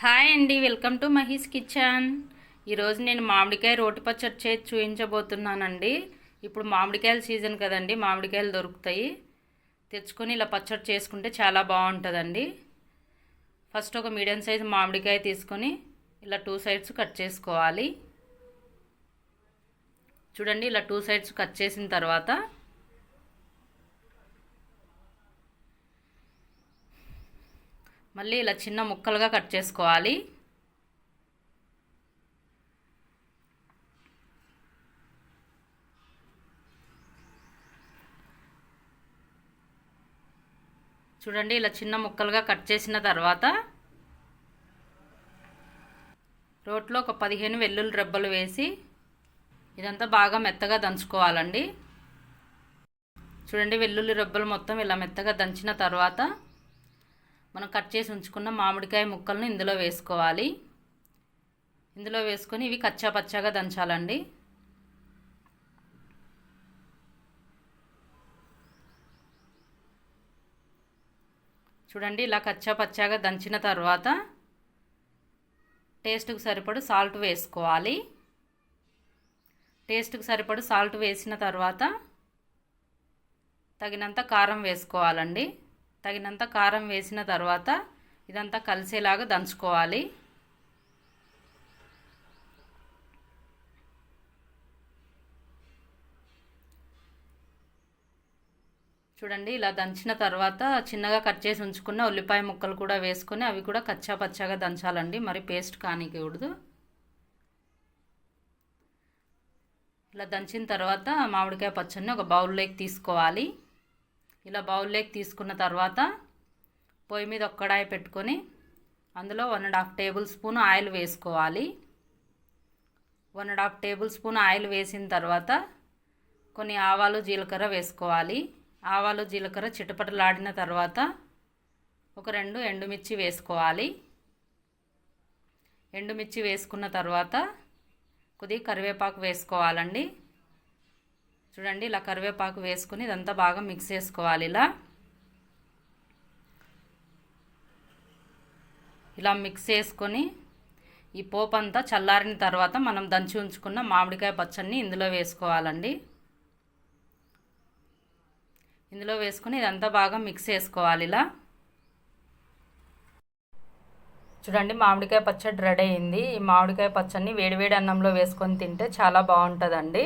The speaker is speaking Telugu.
హాయ్ అండి వెల్కమ్ టు మహీస్ కిచెన్. ఈరోజు నేను మామిడికాయ రోటి పచ్చడి చేసి చూపించబోతున్నానండి ఇప్పుడు మామిడికాయల సీజన్ కదండి మామిడికాయలు దొరుకుతాయి. తెచ్చుకొని ఇలా పచ్చడి చేసుకుంటే చాలా బాగుంటుందండి. ఫస్ట్ ఒక మీడియం సైజ్ మామిడికాయ తీసుకొని ఇలా టూ సైడ్స్ కట్ చేసుకోవాలి. చూడండి ఇలా టూ సైడ్స్ కట్ చేసిన తర్వాత మళ్ళీ ఇలా చిన్న ముక్కలుగా కట్ చేసుకోవాలి. చూడండి ఇలా చిన్న ముక్కలుగా కట్ చేసిన తర్వాత రోట్లో ఒక పదిహేను వెల్లుల్లి రెబ్బలు వేసి ఇదంతా బాగా మెత్తగా దంచుకోవాలండి. చూడండి వెల్లుల్లి రెబ్బలు మొత్తం ఇలా మెత్తగా దంచిన తర్వాత మనం కట్ చేసి ఉంచుకున్న మామిడికాయ ముక్కలను ఇందులో వేసుకోవాలి. ఇందులో వేసుకొని ఇవి కచ్చా పచ్చాగా దంచాలండి. చూడండి ఇలా కచ్చా పచ్చాగా దంచిన తర్వాత టేస్ట్కి సరిపడు సాల్ట్ వేసుకోవాలి. టేస్ట్కి సరిపడు సాల్ట్ వేసిన తర్వాత తగినంత కారం వేసుకోవాలండి. తగినంత కారం వేసిన తర్వాత ఇదంతా కలిసేలాగా దంచుకోవాలి. చూడండి ఇలా దంచిన తర్వాత చిన్నగా కట్ చేసి ఉంచుకున్న ఉల్లిపాయ ముక్కలు కూడా వేసుకొని అవి కూడా కచ్చా పచ్చాగా దంచాలండి. మరి పేస్ట్ కానికూడదు ఇలా దంచిన తర్వాత మామిడికాయ పచ్చడిని ఒక బౌల్లోకి తీసుకోవాలి. ఇలా బౌల్లోకి తీసుకున్న తర్వాత పొయ్యి మీద ఒక్కడాయి పెట్టుకొని అందులో one and half tablespoon oil వేసుకోవాలి. One and half tablespoon oil వేసిన తర్వాత కొన్ని ఆవాలు జీలకర్ర వేసుకోవాలి. ఆవాలు జీలకర్ర చిటపటలాడిన తర్వాత ఒక రెండు ఎండుమిర్చి వేసుకోవాలి. ఎండుమిర్చి వేసుకున్న తర్వాత కొద్దిగా కరివేపాకు వేసుకోవాలండి. చూడండి ఇలా కరివేపాకు వేసుకుని ఇదంతా బాగా మిక్స్ చేసుకోవాలి ఇలా. ఇలా మిక్స్ చేసుకొని ఈ పోపు అంతా చల్లారిన తర్వాత మనం దంచి ఉంచుకున్న మామిడికాయ పచ్చడిని ఇందులో వేసుకోవాలండి. ఇందులో వేసుకొని ఇదంతా బాగా మిక్స్ చేసుకోవాలి ఇలా. చూడండి మామిడికాయ పచ్చడి రెడీ అయింది. ఈ మామిడికాయ పచ్చడిని వేడివేడి అన్నంలో వేసుకొని తింటే చాలా బాగుంటుందండి.